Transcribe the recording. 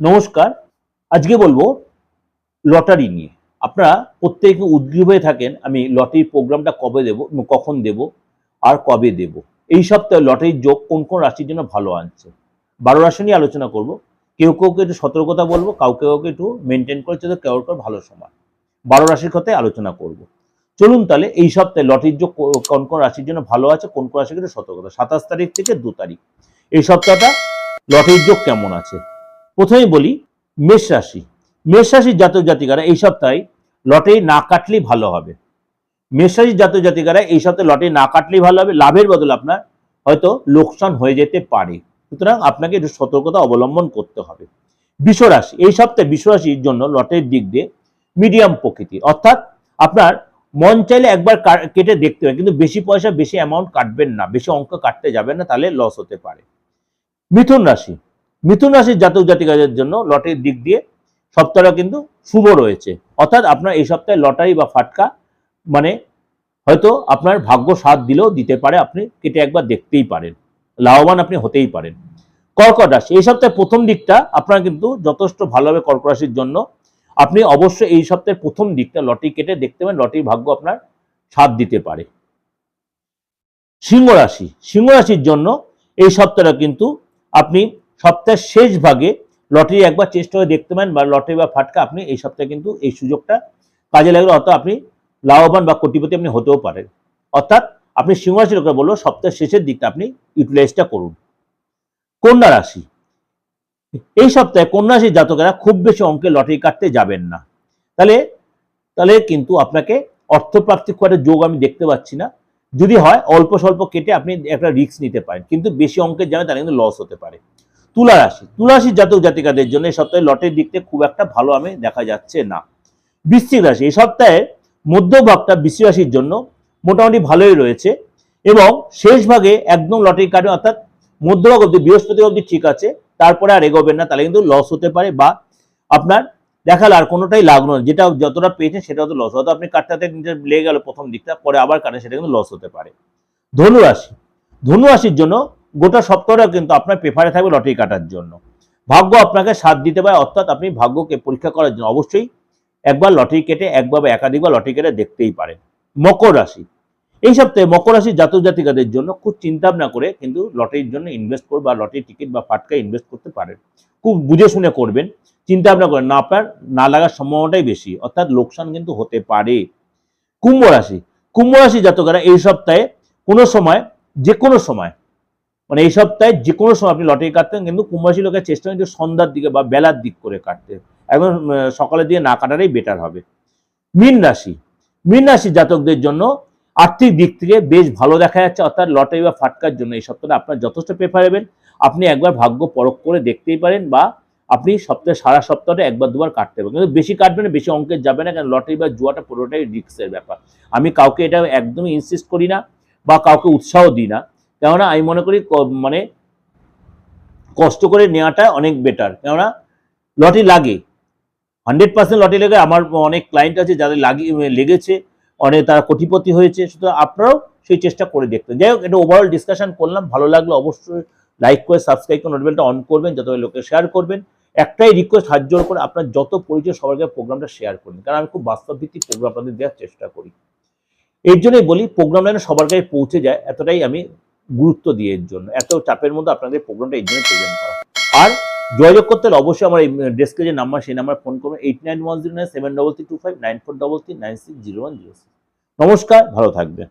নমস্কার, আজকে বলব লটারি নিয়ে। আপনারা প্রত্যেকে উদ্গ্রীব হয়ে থাকেন, আমি লটারির প্রোগ্রামটা কবে দেব কখন দেব, আর কবে দেব। এই সপ্তাহে লটারির যোগ কোন কোন রাশির জন্য ভালো আনছে? বারো রাশি নিয়ে আলোচনা করব। কেউ কেউকে একটু সতর্কতা বলব, কাউকে কাউকে একটু মেনটেন করে চলতে কেউ কেউ ভালো সময় বারো রাশির কথাই আলোচনা করব। চলুন তাহলে এই সপ্তাহে লটারির যোগ কোন কোন রাশির জন্য ভালো আছে, কোন কোন রাশির সতর্কতা? সাতাশ তারিখ থেকে দু তারিখ। এই সপ্তাহটা লটারির যোগ কেমন আছে? প্রথমেই বলি, মেষ রাশি। মেষ রাশির জাতক জাতিকারা এই সপ্তাহে লটারি না কাটলেই ভালো হবে। মেষ রাশির জাতক জাতিকারা এই সপ্তাহে লটারি না কাটলেই ভালো হবে। লাভের বদলে আপনার হয়তো লোকসান হয়ে যেতে পারে। সুতরাং আপনাকে একটু সতর্কতা অবলম্বন করতে হবে। বিশ্ব রাশি, এই সপ্তাহে বিশ্ব রাশির জন্য লটের দিক দিয়ে মিডিয়াম প্রকৃতি। অর্থাৎ আপনার মন চাইলে একবার কেটে দেখতে হবে কিন্তু বেশি পয়সা, বেশি অ্যামাউন্ট কাটবেন না। বেশি অঙ্ক কাটতে যাবেন না, তাহলে লস হতে পারে। মিথুন রাশি মিথুন রাশির জাতক জাতিকাদের জন্য লটারির দিক দিয়ে সপ্তাহটা কিন্তু শুভ রয়েছে। অর্থাৎ আপনার এই সপ্তাহে লটারি বা ফাটকা মানে হয়তো আপনার ভাগ্য সাথ দিলেও দিতে পারে, আপনি কেটে একবার দেখতেই পারেন। লাভবান আপনি হতেই পারেন। কর্কট রাশি, এই সপ্তাহে প্রথম দিকটা আপনার কিন্তু যথেষ্ট ভালো হবে কর্কট রাশির জন্য আপনি অবশ্যই এই সপ্তাহের প্রথম দিকটা লটারি কেটে দেখতে পারেন লটারির ভাগ্য আপনার সাথ দিতে পারে। সিংহ রাশি, সিংহ রাশির জন্য এই সপ্তাহটা কিন্তু আপনি সপ্তাহের শেষ ভাগে লটারি একবার চেষ্টা করে দেখতে পারেন বা লটারি বা ফাটকা আপনি এই সপ্তাহে কিন্তু এই সুযোগটা কাজে লাগলে অর্থাৎ আপনি লাভবান বা কোটিপতি আপনি হতেও পারেন। অর্থাৎ আপনি সিংহ লোকের বলব সপ্তাহের শেষের দিকটা আপনি ইউটিলাইজটা করুন। কন্যা রাশি। এই সপ্তাহে কন্যা রাশির জাতকেরা খুব বেশি অঙ্কে লটারি কাটতে যাবেন না। তাহলে তাহলে কিন্তু আপনাকে অর্থপ্রাপ্তি খুব একটা যোগ আমি দেখতে পাচ্ছি না। যদি হয়, অল্প স্বল্প কেটে আপনি একটা রিস্ক নিতে পারেন। কিন্তু বেশি অঙ্কের যাবে তাহলে কিন্তু লস হতে পারে। তুলা রাশি তুলা জাতক জাতিকাদের জন্য এই সপ্তাহে লটের দিক থেকে খুব একটা ভালো আমি দেখা যাচ্ছে না। বৃশ্চিক রাশি, এই সপ্তাহে মধ্যভাগটা বৃশ্চিক রাশির জন্য মোটামুটি ভালোই রয়েছে এবং শেষ ভাগে একদম লটারি কাটবে অর্থাৎ মধ্যভাগ অব্দি বৃহস্পতি অব্দি ঠিক আছে, তারপরে আর এগোবেন না, তাহলে কিন্তু লস হতে পারে বা আপনার দেখাল আর কোনোটাই লাগল না। যেটা যতটা পেয়েছেন সেটা তো লস হয়তো আপনি কাটটাতে নিজের লেগে গেল প্রথম দিকটা, পরে আবার কাটেন সেটা কিন্তু লস হতে পারে। ধনুরাশি। ধনুরাশির জন্য গোটা সপ্তাহটা কিন্তু আপনার পেপারে থাকবে লটারি কাটার জন্য। ভাগ্য আপনাকে সাথ দিতে পারে, অর্থাৎ আপনি ভাগ্যকে পরীক্ষা করার জন্য অবশ্যই একবার লটারি কেটে, একবার বা একাধিকবার লটারি কেটে দেখতেই পারেন। মকর রাশি। এই সপ্তাহে মকর রাশির জাতক জাতিকাদের জন্য খুব চিন্তা ভাবনা করে কিন্তু লটারির জন্য ইনভেস্ট করবে বা লটারি টিকিট বা ফাটকা ইনভেস্ট করতে পারেন। খুব বুঝে শুনে করবেন চিন্তা ভাবনা করেন, না আপনার না লাগার সম্ভাবনাটাই বেশি, অর্থাৎ লোকসান কিন্তু হতে পারে। কুম্ভ রাশি। কুম্ভ রাশি জাতকেরা এই সপ্তাহে কোনো সময় যে কোনো সময় মানে এই সপ্তাহে যে কোনো সময় আপনি লটারি কাটতেন কিন্তু কুম্ভ লোকের চেষ্টা করেন যে সন্ধ্যার দিকে বা বেলার দিক করে কাটতে। আহ, সকালের দিকে না কাটাটাই বেটার হবে। মীন রাশি। মীন রাশি জাতকদের জন্য আর্থিক দিক থেকে বেশ ভালো দেখা যাচ্ছে অর্থাৎ লটারি বা ফাটকার জন্য এই সপ্তাহে আপনার যথেষ্ট প্রেফারেবেল আপনি একবার ভাগ্য পরখ করে দেখতেই পারেন বা আপনি সপ্তাহে সারা সপ্তাহটা একবার দুবার কাটতে পারেন। কিন্তু বেশি কাটবেন না বেশি অঙ্কের যাবে না কারণ লটারি বা জুয়াটা পুরোটাই রিস্কের ব্যাপার। আমি কাউকে এটা একদমই ইনসিস্ট করি না বা কাউকে উৎসাহ দিই না। কেননা আমি মনে করি মানে কষ্ট করে নেওয়াটা অনেক বেটার কেননা লটি লাগে। হান্ড্রেড পার্সেন্ট লটি লেগে আমার অনেক ক্লায়েন্ট আছে যাদের লাগিয়ে লেগেছে, অনেক তারা কোটিপতি হয়েছে, সুতরাং আপনারাও সেই চেষ্টা করে দেখতেন যাই হোক, এটা ওভারঅল ডিসকাশন করলাম। ভালো লাগল অবশ্যই লাইক করে সাবস্ক্রাইব করে নোটিফিকেশনটা অন করবেন, যত লোকে শেয়ার করবেন। একটাই রিকোয়েস্ট হাত জোর করে আপনার যত পরিচয়, সবাইকে প্রোগ্রামটা শেয়ার করুন। কারণ আমি খুব বাস্তব ভিত্তিক প্রোগ্রাম আপনাদের দেওয়ার চেষ্টা করি। এর জন্যই বলি প্রোগ্রামটা যেন সবার কাছে পৌঁছে যায়, এতটাই আমি গুরুত্ব দিয়ে এর জন্য। এত চাপের মধ্যে আপনাদের প্রোগ্রামটা এই জন্য প্রেজেন্ট করা। আর যোগাযোগ করতে অবশ্যই আমার এই ডেস্কে যে নাম্বার সেই নাম্বার ফোন করুন। Eight nine one zero nine seven double three two five nine four double three nine six zero one zero নমস্কার, ভালো থাকবেন।